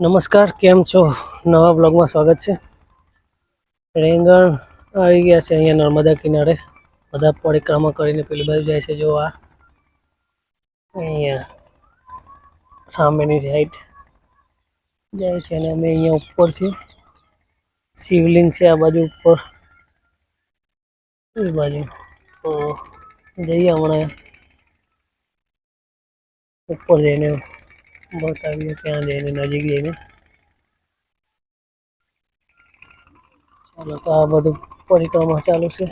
નમસ્કાર, કેમ છો? નવા બ્લોગમાં સ્વાગત છે. રેંગણ આવી ગયા છે અહીંયા નર્મદા કિનારે. બધા પરિક્રમા કરીને પેલી બાજુ જાય છે, જો આ. અહીંયા સામેની સાઈડ જાય છે અને અમે અહીંયા ઉપર છીએ. શિવલિંગ છે આ બાજુ ઉપર. એ બાજુ. તો જઈએ હમણાં. ઉપર જઈને. બતાવીએ ત્યાં જઈને નજીક જઈને. ચાલો તો આ બધું પરિક્રમા ચાલુ છે.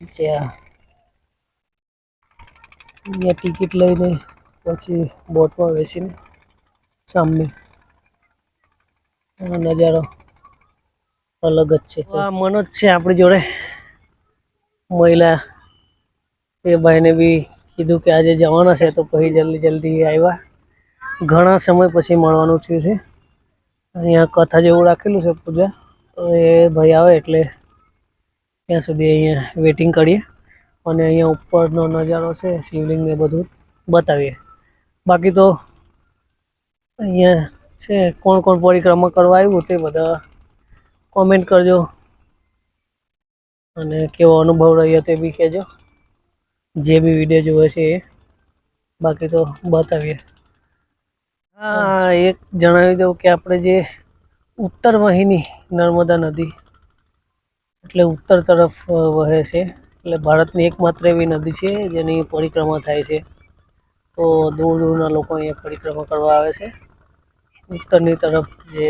પછી આ અહીંયા ટિકિટ લઈને પછી બોટમાં બેસીને સામે નજારો અલગ જ છે. આ મનોજ છે આપણી જોડે. મહિલા એ ભાઈને બી કીધું કે આજે જવાના છે તો પછી જલ્દી જલ્દી આવ્યા. ઘણા સમય પછી મળવાનું થયું છે. અહીંયા કથા જેવું રાખેલું છે પૂજા. એ ભાઈ આવે એટલે ત્યાં સુધી અહીંયા વેઇટિંગ કરીએ અને અહીંયા ઉપરનો નજારો છે, શિવલિંગ ને બધું બતાવીએ. બાકી તો અહીંયા છે, કોણ કોણ પરિક્રમા કરવા આવ્યું તે બધા કોમેન્ટ કરજો અને કેવો અનુભવ રહ્યો તે બી કહેજો. જે બી વીડિયો જોવે છે એ. બાકી તો બતાવીએ. હા, એક જણાવી દઉં કે આપણે જે ઉત્તર વહીની નર્મદા નદી, એટલે ઉત્તર તરફ વહે છે. એટલે ભારતની એકમાત્ર એવી નદી છે, જેની પરિક્રમા થાય છે. તો દૂર દૂરના લોકો અહીંયા પરિક્રમા કરવા આવે છે. ઉત્તરની તરફ જે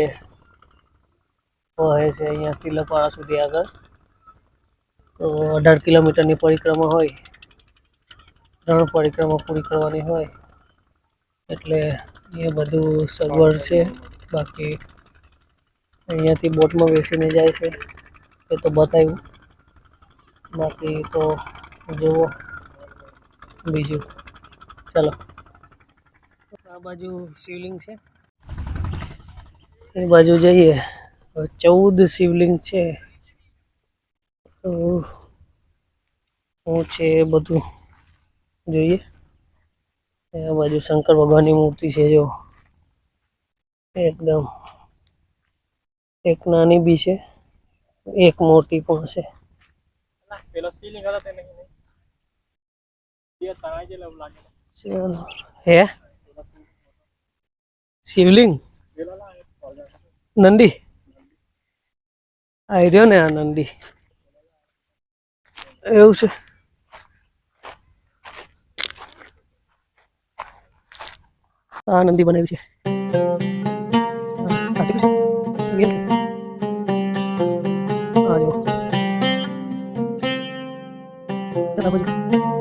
વહે છે, અહીંયા તિલકવાડા સુધી આગળ. તો અઢાર કિલોમીટરની પરિક્રમા હોય. ત્રણ પરિક્રમા પૂરી કરવાની હોય. એટલે એ બધું સગવડ છે. બાકી અહીંયાથી બોટમાં બેસીને જાય છે. એ તો બતાવ્યું. બાકી તો જુઓ બીજું. ચાલો. આ બાજુ શિવલિંગ છે. એ બાજુ જઈએ. ચૌદ શિવલિંગ છે. શું છે બધું? જોઈએ. આ બાજુ શંકર ભગવાનની મૂર્તિ છે જો. એકદમ. એક નાની બી છે. એક મોટી પણ છે. હે? શિવલિંગ. નંદી? આવી રહ્યો ને આ નંદી. એવું છે. આ નંદી બનાવી છે.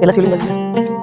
પેલા શિવલિંગ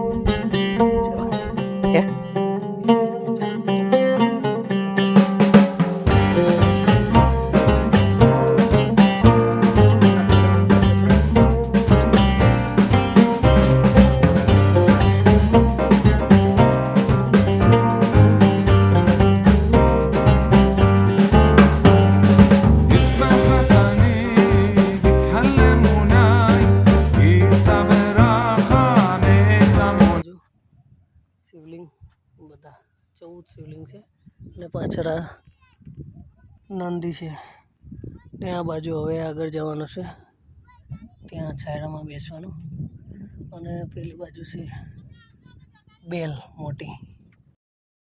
ચૌદ શિવલિંગ છે અને પાછળ આ નંદી છે ને આ બાજુ હવે આગળ જવાનું છે. ત્યાં છાયડામાં બેસવાનું અને પેલી બાજુ છે બેલ મોટી.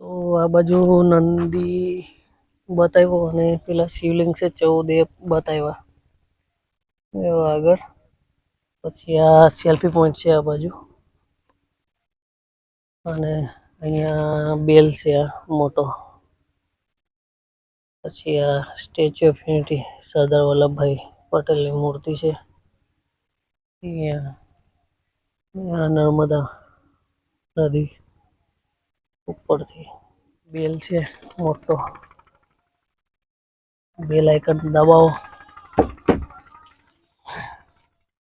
તો આ બાજુ નંદી બતાવ્યો અને પેલા શિવલિંગ છે ચૌદ એ બતાવ્યા આગળ પછી આ સેલ્ફી પોઈન્ટ છે આ બાજુ. અને અહીંયા બેલ છે આ મોટો. પછી આ statue of unity Sardar Vallabhbhai પટેલની મૂર્તિ છે. અહીંયા નર્મદા નદી ઉપરથી બેલ છે મોટો. બેલ આઇકન દબાવો.